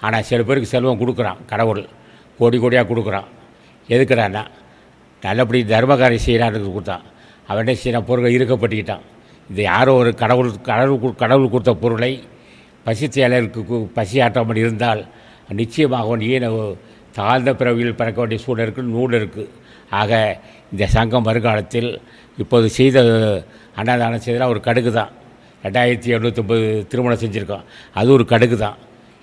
ஆனால் சில பேருக்கு செல்வம் கொடுக்குறான் கடவுள். கோடி கோடியாக கொடுக்குறான். எதுக்குறான்னா நல்லபடி தர்மகாரி செய்கிறான்னு கொடுத்தான். அவனே சில பொருள்கள் இருக்கப்பட்டுக்கிட்டான். இது யாரோ ஒரு கடவுள் கடவுள் கடவுள் கொடுத்த பொருளை பசித்தேலருக்கு கு- பசியாற்றாமல் இருந்தால் நிச்சயமாக அவன் ஈன தாழ்ந்த பிறவியில் பிறக்க வேண்டிய சூழல் இருக்குது நூல் இருக்குது ஆக இந்த சங்கம் வருங்காலத்தில் இப்போது செய்த அன்னதானம் செய்தலாம் ஒரு கடுகு தான் ரெண்டாயிரத்தி எழுநூற்றம்பது திருமணம் செஞ்சுருக்கோம் அது ஒரு கடுகு தான்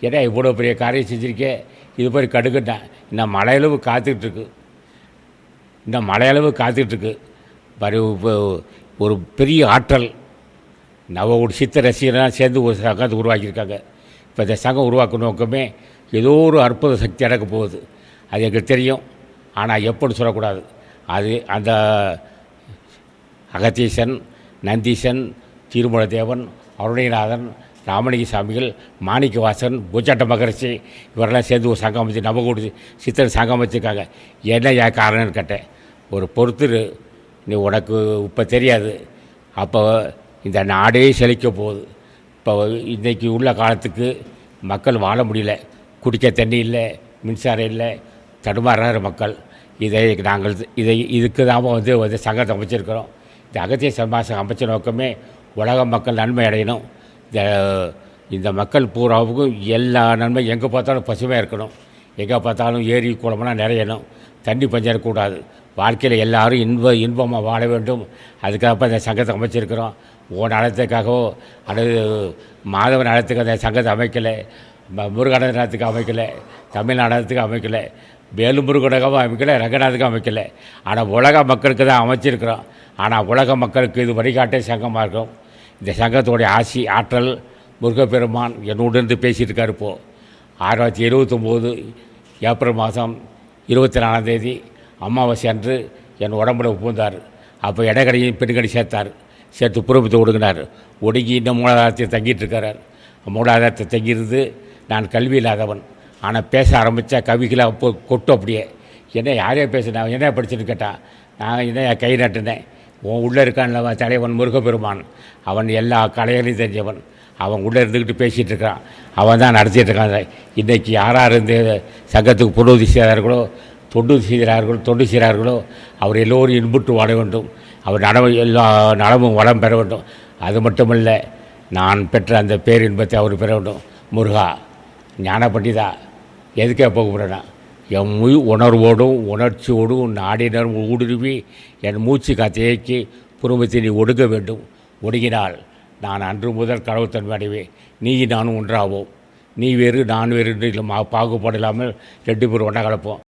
ஏதா இவ்வளோ பெரிய காரியம் செஞ்சுருக்கே? இது போய் கடுக்கட்டேன் இன்னும் மழையளவு காத்துக்கிட்டு இந்த இன்னும் மழையளவு காத்துட்ருக்கு பரி இப்போ ஒரு பெரிய ஆற்றல். நவ ஒரு சித்த ரசிகர்லாம் சேர்ந்து ஒரு சங்கத்தை உருவாக்கியிருக்காங்க. இப்போ இந்த சங்கம் உருவாக்கும் நோக்கமே ஏதோ ஒரு அற்புத சக்தி அடக்க போகுது. அது எனக்கு தெரியும். ஆனால் எப்படின்னு சொல்லக்கூடாது. அது அந்த அகத்தீசன் நந்தீசன் திருமலதேவன் அருணைநாதன் ராமலிங்க சாமிகள் மாணிக்கவாசன் பூச்சாட்ட மகரிஷி இவரெல்லாம் சேர்ந்து ஒரு சங்கம் அமைச்சு நவகோடி சித்தர் சங்கம் வச்சுருக்காங்க என்ன ஏன் காரணம்னு கேட்டேன். ஒரு பொறுத்துரு. நீ உனக்கு இப்போ தெரியாது. அப்போ இந்த நாடே செழிக்க போகுது. இப்போ இன்றைக்கி உள்ள காலத்துக்கு மக்கள் வாழ முடியல. குடிக்க தண்ணி இல்லை மின்சாரம் இல்லை தடுமாறுற மக்கள். இதை நாங்கள் இதை இதுக்கு தான் வந்து வந்து சங்கத்தை அமைச்சிருக்கிறோம். இந்த அகத்திய சமாசம் அமைச்ச நோக்கமே உலக மக்கள் நன்மை அடையணும். இந்த இந்த மக்கள் பூராவுக்கும் எல்லா நன்மை எங்கே பார்த்தாலும் பசுமையாக இருக்கணும். எங்கே பார்த்தாலும் ஏரி குளமெல்லாம் நிறையணும். தண்ணி பஞ்சம் இருக்கக்கூடாது. வாழ்க்கையில் எல்லாரும் இன்ப இன்பமாக வாழ வேண்டும். அதுக்காக இந்த சங்கத்தை அமைச்சிருக்கிறோம். ஓ நலத்துக்காகவோ அல்லது மாதவ நலத்துக்கு அந்த சங்கத்தை அமைக்கலை. ம- முருகன நலத்துக்கு அமைக்கலை. தமிழ் நலத்துக்கு அமைக்கலை. வேலுமுருகனகம் அமைக்கலை. ரங்கநாதுக்கும் அமைக்கலை. ஆனால் உலக மக்களுக்கு தான் அமைச்சிருக்கிறோம். ஆனால் உலக மக்களுக்கு இது வழிகாட்டே சங்கமாக இருக்கும். இந்த சங்கத்தோடைய ஆசி ஆற்றல் முருகப்பெருமான் என்னுடன் பேசிகிட்டு இருக்கார் இப்போது ஆயிரத்தி தொள்ளாயிரத்தி எழுபத்தொம்போது ஏப்ரல் மாதம் இருபத்தி நாலாம் தேதி அமாவாசை அன்று என் உடம்புல உப்புந்தார் அப்போ இடக்கடையும் பெண்கடை சேர்த்தார். சேர்த்து புறப்பித்து ஒடுங்கினார். ஒடுங்கி இன்னும் மூலாதாரத்தை தங்கிட்டு இருக்கிறார் மூலாதாரத்தை தங்கியிருந்து நான் கல்வி இல்லாதவன். ஆனால் பேச ஆரம்பித்தா கவிகளை அப்போ கொட்டும் அப்படியே. என்ன யாரையா பேசினேன் என்ன படிச்சுன்னு கேட்டான் நான் என்ன கை நட்டினேன். உன் உள்ளே இருக்கான்ல தலைவன் முருகப்பெருமான். அவன் எல்லா கலைகளையும் தெரிஞ்சவன். அவன் உள்ளே இருந்துக்கிட்டு பேசிகிட்டு இருக்கான் அவன் தான் நடத்திட்டு இருக்கான். இன்றைக்கி யாரார் இந்த சங்கத்துக்கு புரோதி செய்கிறார்களோ தொண்டு செய்கிறார்களோ தொண்டு செய்கிறார்களோ அவர் எல்லோரும் இன்புற்று வாழ வேண்டும். அவர் நலவு எல்லா நலமும் வளம் பெற வேண்டும். அது மட்டுமல்ல நான் பெற்ற அந்த பேரின்பத்தை அவர் பெற வேண்டும். முருகா ஞான பண்டிதா எதுக்கே போக என் முய் உணர்வோடும் உணர்ச்சியோடும் நாடினர் ஊடுருவி என் மூச்சு கதையைக்கு குடும்பத்தை நீ ஒடுக்க வேண்டும். ஒடுங்கினால் நான் அன்று முதல் கடவுத்தன்மை அடைவேன். நீ நானும் ஒன்றாவோம். நீ வேறு நான் வேறு என்று பாகுபாடு இல்லாமல் ரெண்டு பேரும் ஒன்றா கலப்போம்